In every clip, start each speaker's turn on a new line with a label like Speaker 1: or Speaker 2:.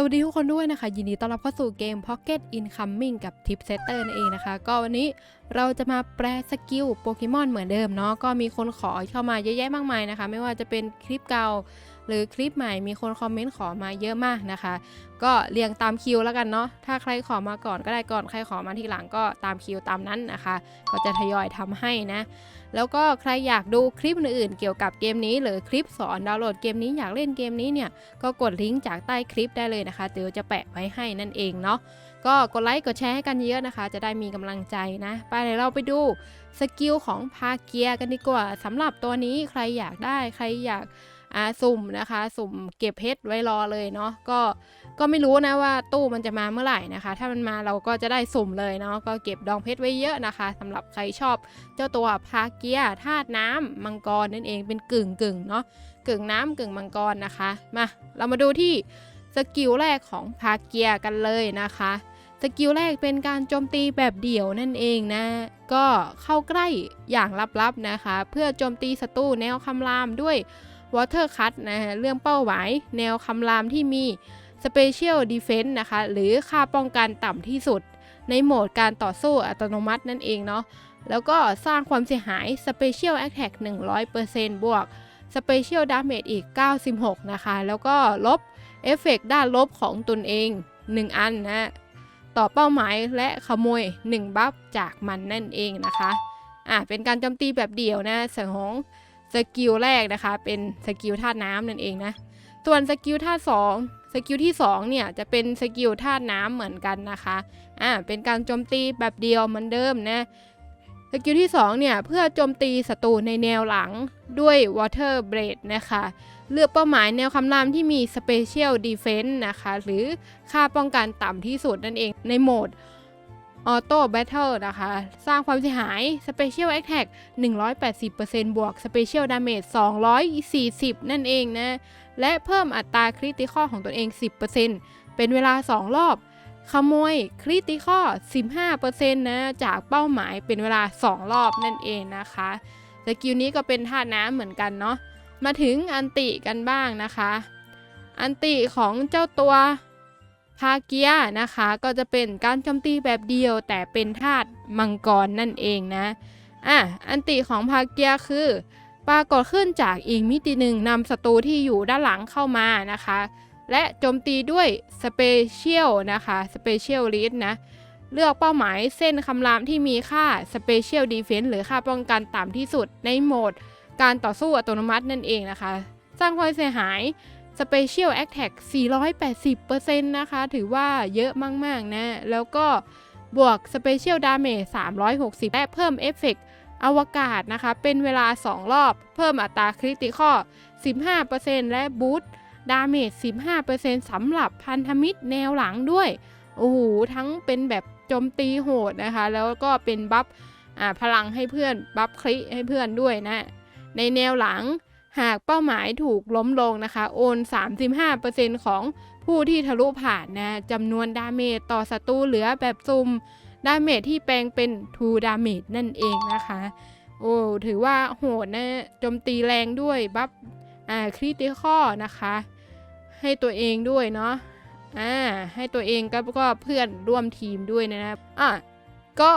Speaker 1: สวัสดีทุกคนด้วยนะคะ ยินดีต้อนรับเข้าสู่เกม Pocket Incoming กับ Tip Setter นั่นเองนะคะ ก็วันนี้เราจะมาแปลสกิลโปเกมอนเหมือนเดิมเนาะก็มีคนขอเข้ามาเยอะแยะมากมายนะคะ ไม่ว่าจะเป็นคลิปเก่า หรือคลิปใหม่มีคนคอมเมนต์ขอมาเยอะมากนะคะ ก็เรียงตามคิวแล้วกันเนาะถ้าใครขอมาก่อนก็ได้ก่อนใครขอมาทีหลังก็ตามคิวตามนั้นนะคะ ก็จะทยอยทำให้นะแล้วก็ใครอยากดูคลิปอื่นๆเกี่ยวกับเกมนี้ หรือคลิปสอนดาวน์โหลดเกมนี้อยากเล่นเกมนี้เนี่ยก็กดลิงก์จากใต้คลิปได้เลยนะคะเดี๋ยวจะแปะไว้ให้นั่นเองเนาะก็กดไลค์กดแชร์ให้กันเยอะนะคะ จะได้มีกำลังใจนะ ไปเดี๋ยเราไปดูสกิลของพาเกียกันดีกว่าสำหรับตัวนี้ใครอยากได้ใครอยาก อาสุ่มนะคะ สุ่มเก็บเพชรไว้รอเลยเนาะก็ก็ไม่รู้นะว่าตู้มันจะมาเมื่อไหร่นะคะ ถ้ามันมาเราก็จะได้สุ่มเลยเนาะก็เก็บดองเพชรไว้เยอะนะคะสำหรับใครชอบเจ้าตัวพาเกียธาตุน้ำมังกรนั่นเองเป็นกึ่งกึ่งเนาะกึ่งน้ำกึ่งมังกรนะคะมาเรามาดูที่สกิลแรกของพาเกียกันเลยนะคะสกิลแรกเป็นการโจมตีแบบเดี่ยวนั่นเองนะ ก็เข้าใกล้อย่างลับๆนะคะ เพื่อโจมตีศัตรูแนวคำรามด้วย Water Cut นะฮะเรื่องเป้าหมายแนวคำรามที่มี Special Defense นะคะหรือค่าป้องกันต่ำที่สุด ในโหมดการต่อสู้อัตโนมัตินั่นเองเนาะแล้วก็สร้างความเสียหาย Special Attack 100%บวก Special Damage อีก 96 นะคะ แล้วก็ลบเอฟเฟกต์ด้านลบของตนเอง 1 อันนะต่อเป้าหมายและขโมย 1 บัฟจากมันนั่นเองนะคะอะเป็นการโจมตีแบบเดี่ยวนะส่วนของ สกิลแรกนะคะ เป็นสกิลธาตุน้ำนั่นเองนะ ส่วนสกิลธาตุสองสกิลที่2เนี่ยจะเป็นสกิลธาตุน้ำเหมือนกันนะคะอ่าเป็นการโจมตีแบบเดียวเหมือนเดิมนะสกิลที่2เนี่ยเพื่อโจมตีศัตรูในแนวหลังด้วย Water Blade นะคะ เลือกเป้าหมายแนวคำรามที่มี Special Defense นะคะ หรือค่าป้องกันต่ำที่สุดนั่นเองในโหมด Auto Battle นะคะ สร้างความเสียหาย Special Attack 180%บวก Special Damage 240 นั่นเองนะ และเพิ่มอัตราคริติคอของตนเอง 10%เป็นเวลา 2 รอบ ขโมยคริติคอ15%นะจากเป้าหมายเป็นเวลา 2 รอบนั่นเองนะคะสกิลนี้ก็เป็นธาตุน้ำเหมือนกันเนาะมาถึงอันติกันบ้างนะคะ อันติของเจ้าตัว พาเกียนะคะก็จะเป็นการโจมตีแบบเดียว แต่เป็นธาตุมังกรนั่นเองนะอะอันติของพาเกียคือ ปรากฏขึ้นจากอีกมิติหนึ่งนำศัตรูที่อยู่ด้านหลังเข้ามานะคะ และโจมตีด้วยสเปเชียลนะคะสเปเชียลลิสนะเลือกเป้าหมายเส้นคำรามที่มีค่า Special Defense หรือค่าป้องกันต่ำที่สุดในโหมด การต่อสู้อัตโนมัตินั่นเองนะคะ สร้างความเสียหาย Special Attack 480%นะคะ ถือว่าเยอะมาก ๆ นะ แล้วก็บวก Special Damage 360 และเพิ่มเอฟเฟกต์อวกาศนะคะ เป็นเวลา 2 รอบ เพิ่มอัตราคริติคอ15%และบูตดาเมจ 15%สำหรับพันธมิตรแนวหลังด้วย โอ้โห ทั้งเป็นแบบโจมตีโหดนะคะ แล้วก็เป็นบัฟพลังให้เพื่อน บัฟคลิให้เพื่อนด้วยนะ ในแนวหลัง หากเป้าหมายถูกล้มลงนะคะ โอน 35%ของผู้ที่ทะลุผ่านนะจำนวนดาเมจต่อศัตรูเหลือแบบซุ่มดาเมจที่แปลงเป็น2ดาเมจนั่นเองนะคะ โอ้ถือว่าโหดนะโจมตีแรงด้วยบัฟอ่าคริติคอนะคะ ให้ตัวเองด้วยเนาะอ่าให้ตัวเองก็ก็เพื่อนร่วมทีมด้วยนะครับอะก็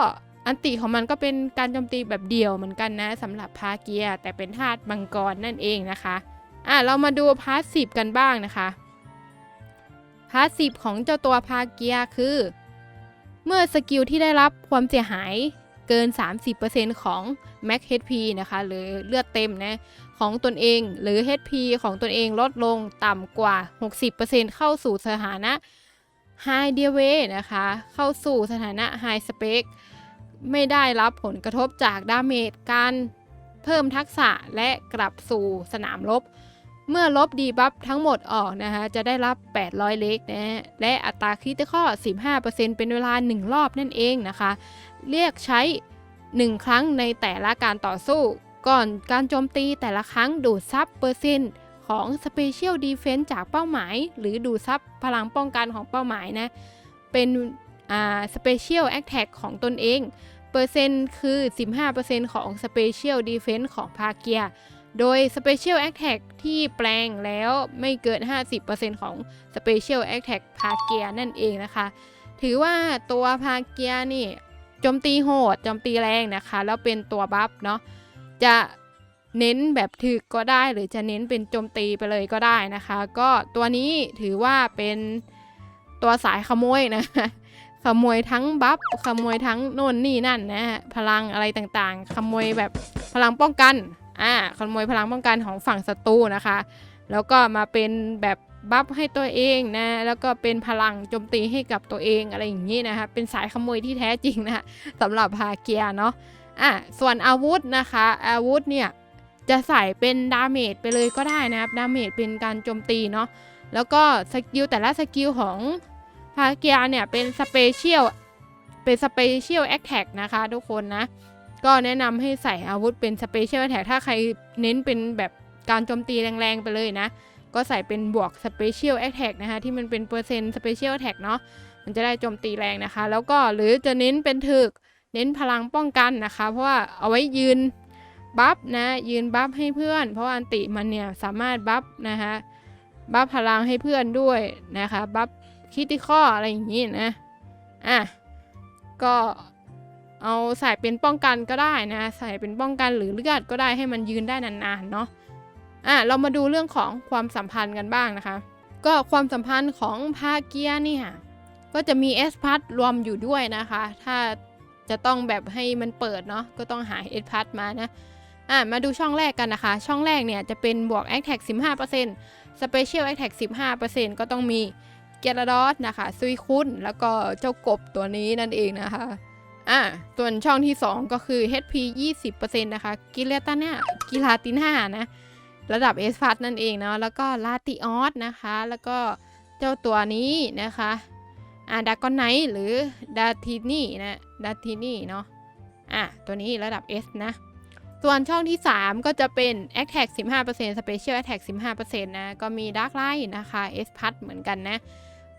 Speaker 1: อันติของมันก็เป็นการโจมตีแบบเดี่ยวเหมือนกันนะสำหรับพาเกียแต่เป็นธาตุมังกรนั่นเองนะคะอะเรามาดูพาสซีฟกันบ้างนะคะพาสซีฟของเจ้าตัวพาเกียคือ เมื่อสกิลที่ได้รับความเสียหายเกิน 30%ของ Max HP นะคะ หรือเลือดเต็มนะของตนเองหรือ HP ของตนเองลดลงต่ำกว่า 60%เข้าสู่สถานะ High d e w a y นะคะ เข้าสู่สถานะ High Spec ไม่ได้รับผลกระทบจากดาเมจการเพิ่มทักษะและกลับสู่สนามรบ เมื่อลบดีบัฟทั้งหมดออกนะคะจะได้รับ 800 เล็กนะฮะและอัตราคริติคอ15%เป็นเวลา 1 รอบนั่นเองนะคะ เรียกใช้ 1 ครั้งในแต่ละการต่อสู้ ก่อนการโจมตีแต่ละครั้งดูดซับเปอร์เซ็นต์ของ Special Defense จากเป้าหมาย หรือดูดซับพลังป้องกันของเป้าหมายนะเป็น Special Attack ของตนเอง เปอร์เซ็นต์คือ 15%ของ Special Defense ของพาเกีย โดย Special Attack ที่แปลงแล้วไม่เกิน 50%ของ Special Attack พาเกียนั่นเองนะคะ ถือว่าตัวพาเกียนี่โจมตีโหดโจมตีแรงนะคะ แล้วเป็นตัวบัฟเนาะจะเน้นแบบถึกก็ได้หรือจะเน้นเป็นโจมตีไปเลยก็ได้นะคะ ก็ตัวนี้ถือว่าเป็นตัวสายขโมยนะ ขโมยทั้งบัฟขโมยทั้งโน่นนี่นั่นนะฮะพลังอะไรต่างๆ ขโมยแบบพลังป้องกันอ่าขโมยพลังป้องกันของฝั่งศัตรูนะคะ แล้วก็มาเป็นแบบบัฟให้ตัวเองนะ แล้วก็เป็นพลังโจมตีให้กับตัวเองอะไรอย่างนี้นะคะ เป็นสายขโมยที่แท้จริงนะคะสำหรับฮาเกียเนาะอะส่วนอาวุธนะคะ อาวุธเนี่ยจะใส่เป็นดาเมจไปเลยก็ได้นะครับ ดาเมจเป็นการโจมตีเนาะ แล้วก็สกิลแต่ละสกิลของ ฮาเกียเนี่ยเป็นสเปเชียลเป็นสเปเชียลแอคแท็กนะคะทุกคนนะ ก็แนะนำให้ใส่อาวุธเป็นสเปเชียลแอคแท็กถ้าใครเน้นเป็นแบบการโจมตีแรงๆไปเลยนะ ก็ใส่เป็นบวก Special Attack นะคะที่มันเป็นเปอร์เซ็นต์ Special Attack เนาะมันจะได้โจมตีแรงนะคะ แล้วก็หรือจะเน้นเป็นถึกเน้นพลังป้องกันนะคะ เพราะว่าเอาไว้ยืนบัฟนะยืนบัฟให้เพื่อน เพราะาอันติมันเนี่ยสามารถบัฟนะคะบัฟพลังให้เพื่อนด้วยนะคะบัฟ คิติคออะไรอย่างนี้นะ อะ ก็เอาใส่เป็นป้องกันก็ได้นะ ใส่เป็นป้องกันหรือเลือดก็ได้ให้มันยืนได้นานๆเนาะ อะ เรามาดูเรื่องของความสัมพันธ์กันบ้างนะคะ ก็ความสัมพันธ์ของภาเกียเนี่ยก็จะมี S พัทรวมอยู่ด้วยนะคะ ถ้าจะต้องแบบให้มันเปิดเนาะ ก็ต้องหา S พัทมานะ อะ มาดูช่องแรกกันนะคะ ช่องแรกเนี่ยจะเป็นบวก a t t a c 15% Special Attack 15%ก็ต้องมี เกลดอสนะคะ ซุยคุนแล้วก็เจ้ากบตัวนี้นั่นเองนะคะอะส่วนช่องที่ 2 ก็คือ HP 20%นะคะ กิเลตันเนี่ยกิลาติน่านะ ระดับ S พัทนั่นเองเนาะแล้วก็ลาติออสนะคะ แล้วก็เจ้าตัวนี้นะคะอ่าดากอนไนหรือดาทินี่นะดาทินี่เนาะอะตัวนี้ระดับ S นะ ส่วนช่องที่ 3 ก็จะเป็น Attack 15% Special Attack 15%นะ ก็มี Dark Light นะคะ S พัทเหมือนกันนะ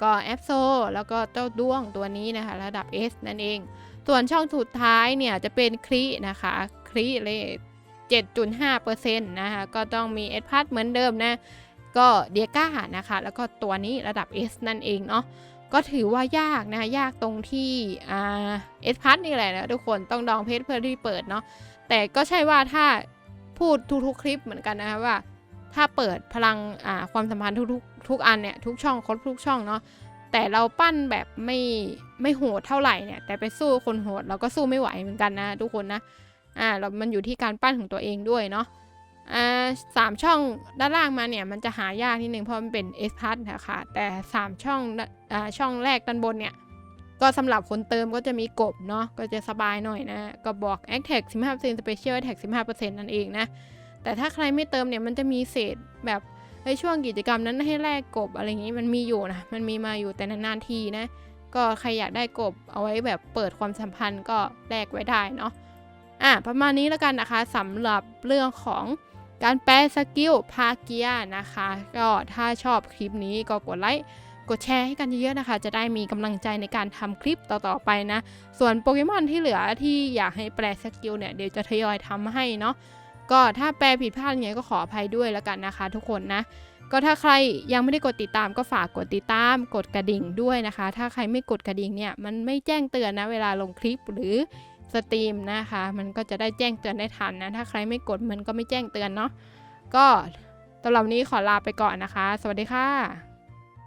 Speaker 1: ก็แอปโซแล้วก็เจ้าด้วงตัวนี้นะคะระดับ S นั่นเอง ส่วนช่องสุดท้ายเนี่ยจะเป็นครีนะคะครีเลย7.5%นะคะก็ต้องมี S พัทเหมือนเดิมนะก็เดียก้านะคะแล้วก็ตัวนี้ระดับ S นั่นเองเนาะก็ถือว่ายากนะยากตรงที่เอ่า S พัทนี่แหละนะทุกคนต้องดองเพชรเพื่อที่เปิดเนาะแต่ก็ใช่ว่าถ้าพูดทุกๆคลิปเหมือนกันนะคะว่า ถ้าเปิดพลังความสัมพันธ์ทุกๆทุกอันเนี่ยทุกช่องครบทุกช่องเนาะแต่เราปั้นแบบไม่ไม่โหดเท่าไหร่เนี่ย แต่ไปสู้คนโหดเราก็สู้ไม่ไหวเหมือนกันนะ ทุกคนนะอ่าเรามันอยู่ที่การปั้นของตัวเองด้วยเนาะอ่าสามช่องด้านล่างมาเนี่ยมันจะหายากนิดนึงเพราะมันเป็น S พัทนะคะแต่สามช่องอ่าช่องแรกด้านบนเนี่ยก็สำหรับคนเติมก็จะมีกบเนาะก็จะสบายหน่อยนะ ก็บอก a t t a c 15% Special Attack 15%นั่นเองนะ แต่ถ้าใครไม่เติมเนี่ยมันจะมีเศษแบบในช่วงกิจกรรมนั้นให้แลกกบอะไรอย่างนี้มันมีอยู่นะ มันมีมาอยู่แต่นานๆทีนะ ก็ใครอยากได้กบเอาไว้แบบเปิดความสัมพันธ์ก็แลกไว้ได้เนาะอะประมาณนี้แล้วกันนะคะสำหรับเรื่องของการแปลสกิลพาเกียนะคะ ก็ถ้าชอบคลิปนี้ก็กดไลค์กดแชร์ให้กันเยอะๆนะคะ จะได้มีกำลังใจในการทำคลิปต่อๆไปนะ ส่วนโปเกมอนที่เหลือที่อยากให้แปลสกิลเนี่ยเดี๋ยวจะทยอยทำให้เนาะ ก็ถ้าแปลผิดพลาดยังไงก็ขออภัยด้วยแล้วกันนะคะ ทุกคนนะ ก็ถ้าใครยังไม่ได้กดติดตามก็ฝากกดติดตาม กดกระดิ่งด้วยนะคะ ถ้าใครไม่กดกระดิ่งเนี่ยมันไม่แจ้งเตือนนะเวลาลงคลิปหรือสตรีมนะคะ มันก็จะได้แจ้งเตือนได้ทันนะ ถ้าใครไม่กดมันก็ไม่แจ้งเตือนเนาะ ก็ตอนเหล่านี้ขอลาไปก่อนนะคะ สวัสดีค่ะ